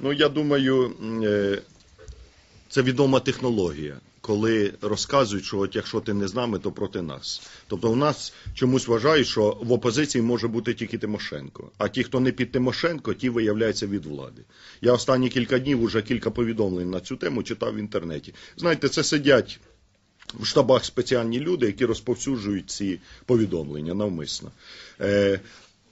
Ну, я думаю, е, це відома технологія, коли розказують, що от якщо ти не з нами, то проти нас. Тобто у нас чомусь вважають, що в опозиції може бути тільки Тимошенко, а ті, хто не під Тимошенко, ті виявляються від влади. Я останні кілька днів уже кілька повідомлень на цю тему читав в інтернеті. Знаєте, це сидять в штабах спеціальні люди, які розповсюджують ці повідомлення навмисно. Е,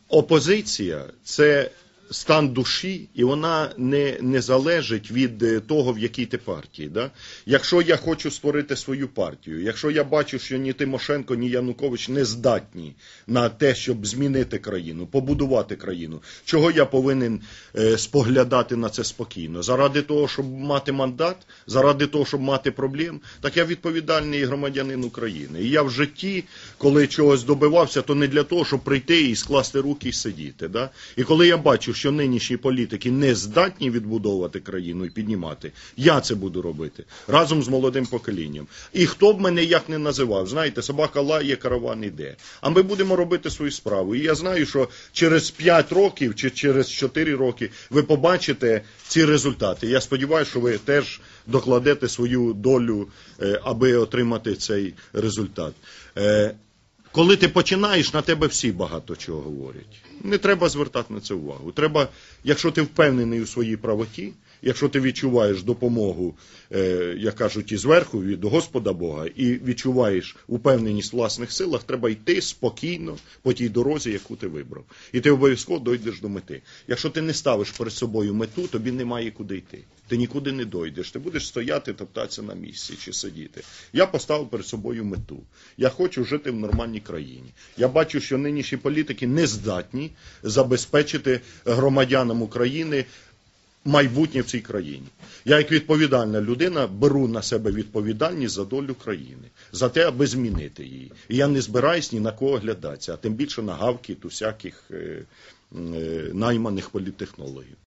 опозиція це стан душі, і вона не, не залежить від е, того, в якій ти партії. Да? Якщо я хочу створити свою партію, якщо я бачу, що ні Тимошенко, ні Янукович не здатні на те, щоб змінити країну, побудувати країну, чого я повинен е, споглядати на це спокійно? Заради того, щоб мати мандат, заради того, щоб мати проблем, так я відповідальний громадянин України. І я в житті, коли чогось добивався, то не для того, щоб прийти і скласти руки і сидіти. Да? І коли я бачу, що нинішні політики не здатні відбудовувати країну і піднімати, я це буду робити разом з молодим поколінням. І хто б мене як не називав, знаєте, собака лає, караван іде. А ми будемо робити свою справу. І я знаю, що через 5 років чи через 4 роки ви побачите ці результати. Я сподіваюся, що ви теж докладете свою долю, е, аби отримати цей результат. Коли ти починаєш, на тебе всі багато чого говорять. Не треба звертати на це увагу. Треба, якщо ти впевнений у своїй правоті, якщо ти відчуваєш допомогу, е, як кажуть, із верху, від Господа Бога, і відчуваєш упевненість в власних силах, треба йти спокійно по тій дорозі, яку ти вибрав. І ти обов'язково дойдеш до мети. Якщо ти не ставиш перед собою мету, тобі немає куди йти. Ти нікуди не дойдеш. Ти будеш стояти, топтатися на місці чи сидіти. Я поставив перед собою мету. Я хочу жити в нормальній країні. Я бачу, що нинішні політики не здатні забезпечити громадянам України майбутнє в цій країні. Я, як відповідальна людина, беру на себе відповідальність за долю країни, за те, аби змінити її. І я не збираюсь ні на кого глядатися, а тим більше на гавкіт усяких е, е, найманих політтехнологів.